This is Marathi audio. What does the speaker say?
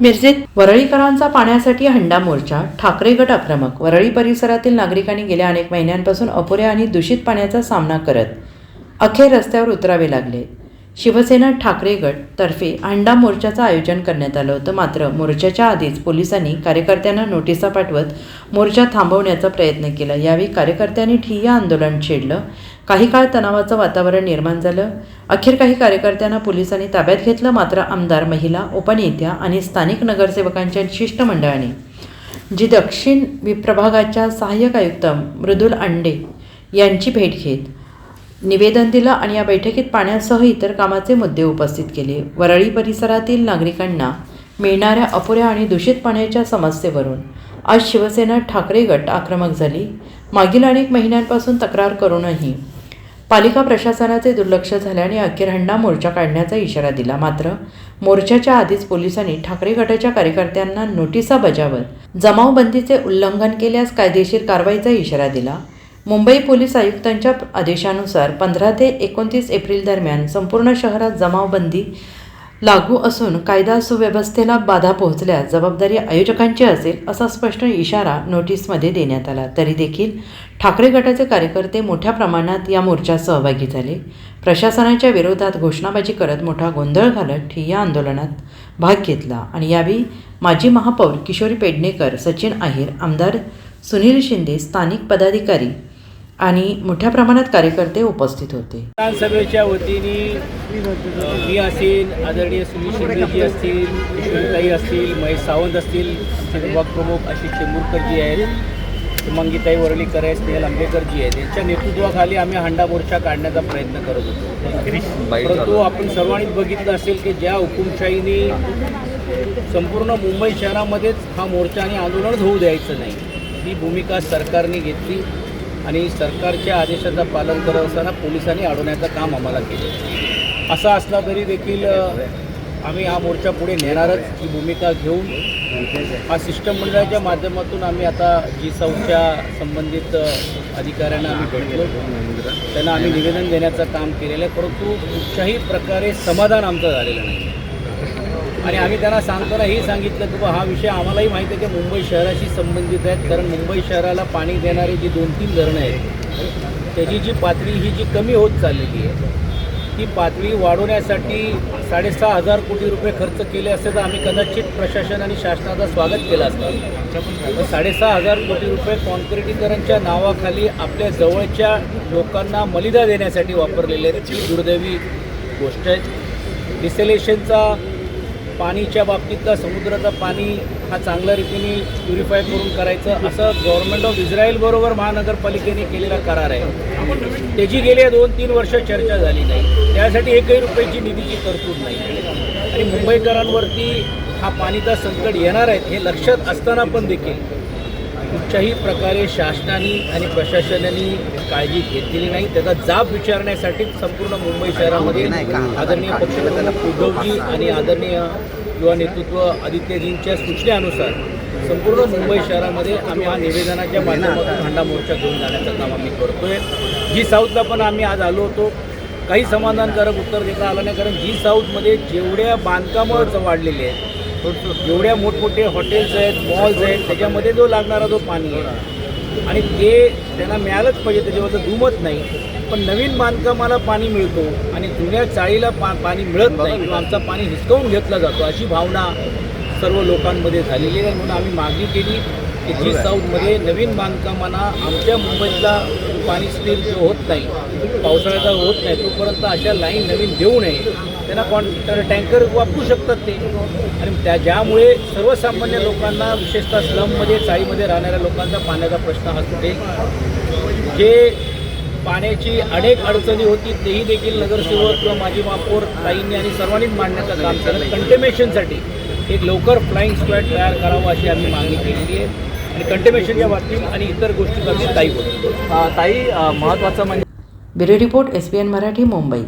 मिरजेत वरळीकरांचा पाण्यासाठी हंडा मोर्चा ठाकरे गट आक्रमक वरळी परिसरातील नागरिकांनी गेल्या अनेक महिन्यांपासून अपुऱ्या आणि दूषित पाण्याचा सामना करत अखेर रस्त्यावर उतरावे लागले. शिवसेना ठाकरे गट तर्फे हंडा मोर्चाचं आयोजन करण्यात आलं होतं. मात्र मोर्चाच्या आधीच पोलिसांनी कार्यकर्त्यांना नोटिसा पाठवत मोर्चा थांबवण्याचा प्रयत्न केला. यावेळी कार्यकर्त्यांनी ठिय्या आंदोलन छेडलं. काही काळ तणावाचं वातावरण निर्माण झालं. अखेर काही कार्यकर्त्यांना पोलिसांनी ताब्यात घेतलं. मात्र आमदार महिला उपनेत्या आणि स्थानिक नगरसेवकांच्या शिष्टमंडळाने जी दक्षिण विप्रभागाच्या सहाय्यक आयुक्त मृदुल अंडे यांची भेट घेत निवेदन दिलं आणि या बैठकीत पाण्यासह इतर कामाचे मुद्दे उपस्थित केले. वरळी परिसरातील नागरिकांना मिळणाऱ्या अपुऱ्या आणि दूषित पाण्याच्या समस्येवरून आज शिवसेना ठाकरे गट आक्रमक झाली. मागील अनेक महिन्यांपासून तक्रार करूनही पालिका प्रशासनाचे दुर्लक्ष झाल्याने अखेर हंडा मोर्चा काढण्याचा इशारा दिला. मात्र मोर्चाच्या आधीच पोलिसांनी ठाकरे गटाच्या कार्यकर्त्यांना नोटिसा बजावत जमावबंदीचे उल्लंघन केल्यास कायदेशीर कारवाईचा इशारा दिला. मुंबई पोलीस आयुक्तांच्या आदेशानुसार पंधरा ते एकोणतीस एप्रिल दरम्यान संपूर्ण शहरात जमावबंदी लागू असून कायदा सुव्यवस्थेला बाधा पोहोचल्यास जबाबदारी आयोजकांची असेल असा स्पष्ट इशारा नोटीसमध्ये देण्यात आला. तरी देखील ठाकरे गटाचे कार्यकर्ते मोठ्या प्रमाणात या मोर्चात सहभागी झाले. प्रशासनाच्या विरोधात घोषणाबाजी करत मोठा गोंधळ घालत ठिय्या आंदोलनात भाग घेतला. आणि यावेळी माजी महापौर किशोरी पेडणेकर सचिन आहिर आमदार सुनील शिंदे स्थानिक पदाधिकारी आणि मोठ्या प्रमाणात कार्यकर्ते उपस्थित होते. विधानसभेच्या वतीने मी असेल आदरणीय सुनील शिंदेजी असतील किशोरीताई असतील महेश सावंत असतील विभाग प्रमुख आशिष चेंबूरकरजी आहेत मंगीताई वरळीकर आहेत स्नेहल आंबेकरजी आहेत. यांच्या नेतृत्वाखाली आम्ही हंडा मोर्चा काढण्याचा प्रयत्न करत होतो. परंतु आपण सर्वांनीच बघितलं असेल की ज्या हुकुमशाहीने संपूर्ण मुंबई शहरामध्येच हा मोर्चा आणि आंदोलन होऊ द्यायचं नाही ही भूमिका सरकारने घेतली. आणि सरकारच्या आदेशाचं पालन करत असताना पोलिसांनी अडवण्याचं काम आम्हाला केलं. असं असला तरी देखील आम्ही हा मोर्चा पुढे नेणारच ही भूमिका घेऊन हा शिष्टमंडळाच्या माध्यमातून आम्ही आता जी साऊच्या संबंधित अधिकाऱ्यांना आम्ही भेटलो. त्यांना आम्ही निवेदन देण्याचं काम केलेलं आहे परंतु कुठच्याही प्रकारे समाधान आमचं झालेलं नाही. आणि आम्ही त्यांना सांगताना हे सांगितलं की हा विषय आम्हालाही माहिती आहे की मुंबई शहराशी संबंधित आहेत. कारण मुंबई शहराला पाणी देणारी जी दोन तीन धरणं आहेत त्याची जी पातळी ही जी कमी होत चाललेली आहे ती पातळी वाढवण्यासाठी साडेसहा हजार कोटी रुपये खर्च केले असते तर आम्ही कदाचित प्रशासन आणि शासनाचा स्वागत केलं असतं. साडेसहा हजार कोटी रुपये कॉन्क्रिटीकरणच्या नावाखाली आपल्या जवळच्या लोकांना मलिदा देण्यासाठी वापरलेले आहेत. ही दुर्दैवी गोष्ट आहे. डिसेलेशनचा पाणीच्या बाबतीतला समुद्राचं पाणी हा चांगल्या रीतीने प्युरिफाय करून करायचं. असं गव्हर्नमेंट ऑफ इस्रायल महानगरपालिकेने केलेला करार आहे. त्याची गेल्या दोन तीन वर्ष चर्चा झाली नाही. त्यासाठी एकही रुपयाची निधीची तरतूद नाही. आणि मुंबईकरांवरती हा पाणीचा संकट येणार आहे हे लक्षात असताना पण देखील कुठच्याही प्रकारे शासनाने आणि प्रशासनाने काळजी घेतलेली नाही. त्याचा जाब विचारण्यासाठी संपूर्ण मुंबई शहरामध्ये आदरणीय पक्षप्रमुख उद्धवजी आणि आदरणीय युवा नेतृत्व आदित्यजींच्या सूचनेनुसार संपूर्ण मुंबई शहरामध्ये आम्ही हा निवेदनाच्या माध्यमातून हंडा मोर्चा घेऊन जाण्याचं काम आम्ही करतोय. जी साऊथला पण आम्ही आज आलो होतो. काही समाधानकारक उत्तर देता आलं नाही कारण जी साऊथमध्ये जेवढ्या बांधकामं वाढलेली आहेत जेवढ्या मोठमोठे हॉटेल्स आहेत मॉल्स आहेत त्याच्यामध्ये जो लागणारा जो पाणी आहे. आणि ते त्यांना मिळालंच पाहिजे त्याच्याबद्दल दुमत नाही. पण नवीन बांधकामाला पाणी मिळतो आणि जुन्या चाळीला पा पाणी मिळत नाही किंवा आमचं पाणी हिसकावून घेतलं जातो अशी भावना सर्व लोकांमध्ये झालेली आहे. म्हणून आम्ही मागणी केली की जी साऊथमध्ये नवीन बांधकामांना आमच्या मुंबईतला पाणी स्थिर जो होत नाही पावसाळ्याचा होत नाही तोपर्यंत अशा लाईन नवीन देऊ नये. त्यांना कॉन टँकर वापरू शकतात ते. आणि त्या ज्यामुळे सर्वसामान्य लोकांना विशेषतः स्लममध्ये चाळीमध्ये राहणाऱ्या लोकांचा पाण्याचा प्रश्न हा सुटेल. जे पाण्याची अनेक अडचणी होती तेही देखील नगरसेवक किंवा माजी महापौर ताईंनी आणि सर्वांनीच मांडण्याचं काम केलं. कंटेमेशनसाठी एक लवकर फ्लाईंग स्क्वॅड तयार करावं अशी आम्ही मागणी केलेली आहे. आणि कंटेमेशनच्या बाबतीत आणि इतर गोष्टी ताई अ, ताई महत्त्वाचं म्हणजे bureau report S B N Marathi Mumbai.